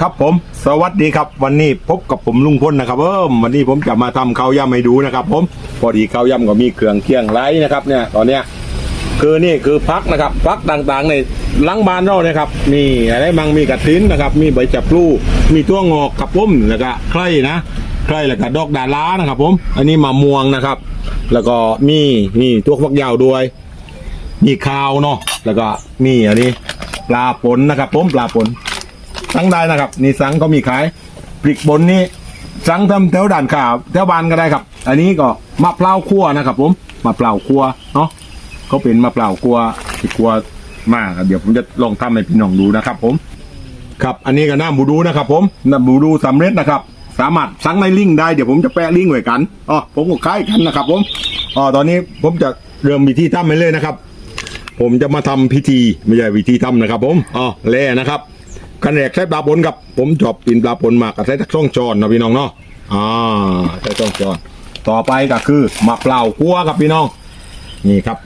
ครับผมสวัสดีครับวันนี้พบกับผมลุงพลนะครับเอิ่มวันนี้ผมจะมาทำข้าวยำให้ดูนะครับผมพอดีข้าวยำก็มีเครื่องเคียงไรนะครับเนี่ยตอนเนี้ยคือนี่คือพักนะครับพักต่างๆในหลังบานเรานะครับมีอะไรมังมีกระถินนะครับ มีใบจับพลูมีตัวงอกครับผมแล้วก็ไคร่นะไคร่แล้วก็ดอกดาล้านะครับ ผม อันนี้มะม่วงนะครับ แล้วก็มีนี่ตัวฟักยาวด้วย มีข้าวเนาะแล้วก็มีอันนี้ปลาปนนะครับผมปลาปน สังได้นะครับ นี่สังก็มีขายพริกบนนี่สังทำแถวด่านข่าวแถวบ้านก็ได้ครับ อันนี้ก็มะพร้าวคั่วนะครับ ผมมะพร้าวคั่วเนาะเขาเป็นมะพร้าวคั่วที่คั่วมากครับเดี๋ยวผมจะลองทำให้พี่น้องดูนะครับ ผม ครับอันนี้ก็น้ำบูดูนะครับ ผมน้ำบูดูสำเร็จนะครับ สามารถสั่งในลิงก์ได้เดี๋ยวผมจะแปะลิงก์ไว้กันอ๋อผมก็คล้ายกันนะครับ ผมอ๋อตอนนี้ผมจะเริ่มวิธีทำไปเลยนะครับ ผมจะมาทำพิธีไม่ใช่วิธีทำนะครับ ผมอ๋อแล่นะครับ ขันแรกใช้ปลาปนครับผมชอบกินปลาปนมากก็ใช้ตักช่องจอนนะพี่น้องเนาะอ่าใช้ช่องจอนต่อไปก็คือมะเปล่าวคั่วครับพี่น้อง นี่ครับ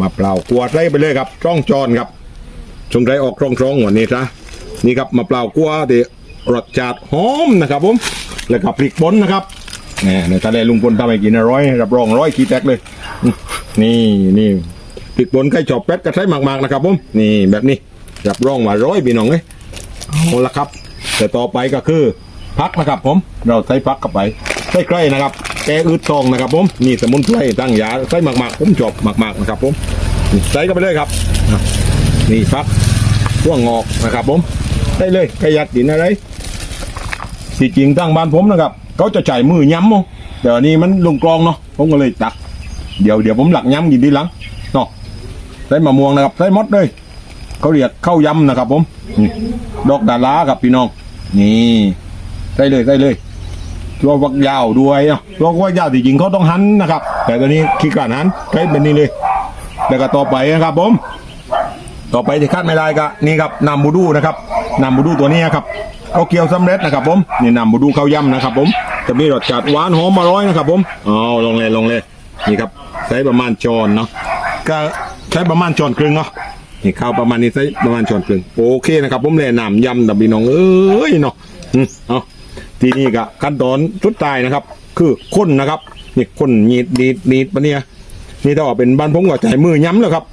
มะเปล่าวคั่วใส่ไปเลยครับช่องจอนครับชงไรออกช่องช่องๆวันนี้นะนี่ครับมะเปล่าวคั่วที่รสชาติหอมนะครับผมแล้วก็พริกป่นนะครับนี่ในทะเลลุงพลทำให้กินอร่อยรับรองร้อยขี้แตกเลย นี่นี่พริกป่นไก่จอบเป็ดกระใช้มากๆนะครับผมนี่แบบนี้รับรองว่าร้อยพี่น้องเลย เอาละครับ แต่ต่อไปก็คือพักนะครับผม เราใส่พักเข้าไปใส่ใกล้นะครับแกอืดทองนะครับผมนี่สมุนไพรตั้งยาใส่หมากๆผมชอบมากๆนะครับผมใส่เข้าไปเลยครับนี่พักพวงงอกนะครับผมใส่เลยใครอยากกินอะไรที่จริงตั้งบ้านผมนะครับ เขาจะจ่ายมือย้ำมั้งแต่อันนี้มันลงกลองเนาะผมก็เลยตัก เดี๋ยวเดี๋ยวผมหลักย้ำกินทีหลังเนาะใส่มะม่วงนะครับใส่มดเลยเขาเรียกข้าวยำนะครับผม นี่ดอกดาราครับพี่น้อง นี่ใส่เลยใส่เลยตัวฟักยาวด้วยเนาะตัวฟักยาวที่จริงเขาต้องหันนะครับ แต่ตอนนี้ขี้การหันใช้เป็นนี่เลย แล้วก็ต่อไปนะครับผม ต่อไปที่คาดไม่ได้ก็นี่ครับนำบูดูนะครับนำบูดูตัวนี้ครับเอาเกี่ยวสำเร็จนะครับผมนี่นำบูดูข้าวยำนะครับ ผม จะมีรสชาติหวานหอมอร่อยนะครับ ผมอ๋อลงเลยลงเลยนี่ครับใช้ประมาณจอนเนาะก็ใช้ประมาณจอนครึ่งเนาะ นี่ข้าวประมาณนี้ใช้ประมาณจอนครึ่งโอเคนะครับ ผมเลยนำยำดับบีน้องเอ้ยเนาะอืมเอาทีนี้ก็ขั้นตอนสุดท้ายนะครับ คือข้นนะครับนี่ข้นนีดนีดนีดปะเนี่ยนี่ถ้าว่าเป็นบ้านผมก็ใช้มือย้ำแล้วครับ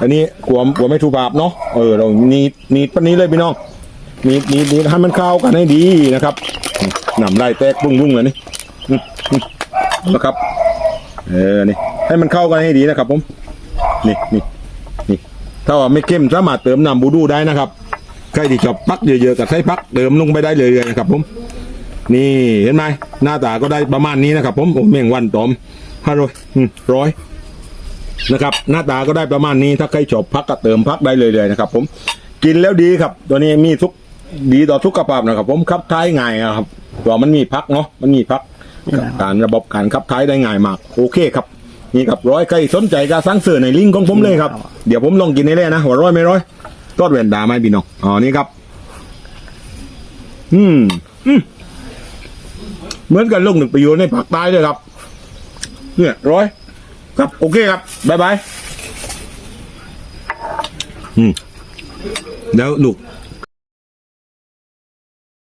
อันนี้กลัวกลัวไม่ถูกบาปเนาะเออเรานีดนีดปานนี้เลยพี่น้องนีดนีดนีดให้มันเข้ากันให้ดีนะครับหนำได้แตกบุ้งบุ้งเลยนี่นะครับเออนี่ให้มันเข้ากันให้ดีนะครับ ผม นี่นี่ ถ้าว่าไม่เข้มสามารถเติมน้ำบูดูได้นะครับใครที่ชอบพักเยอะๆกับใช้พักเติมลงไปได้เลยๆนะครับผมนี่เห็นไหมหน้าตาก็ได้ประมาณนี้นะครับ ผมโอ้แมงวันตอมห้าร้อยร้อยนะครับ หน้าตาก็ได้ประมาณนี้ถ้าใครชอบพักก็เติมพักได้เลยเลยนะครับ ผมกินแล้วดีครับ ตัวนี้มีทุกดีต่อสุขภาพนะครับ ผมขับท้ายง่ายครับตัวมันมีพักเนาะมันมีพักการระบบการขับท้ายได้ง่ายมาก โอเคครับ นี่ครับร้อยใครสนใจก็สั่งเสือในลิงก์ของผมเลยครับ เดี๋ยวผมลองกินให้เลยนะว่าร้อยไม่ร้อยทอดเวนดาไหมพี่น้องอ๋อนี่ครับ อืมอืมเหมือนกันลูกหนึ่งไปอยู่ในผักใต้เลยครับ เนี่ยร้อย ครับ โอเคครับบายบายอืมเดี๋ยวลูก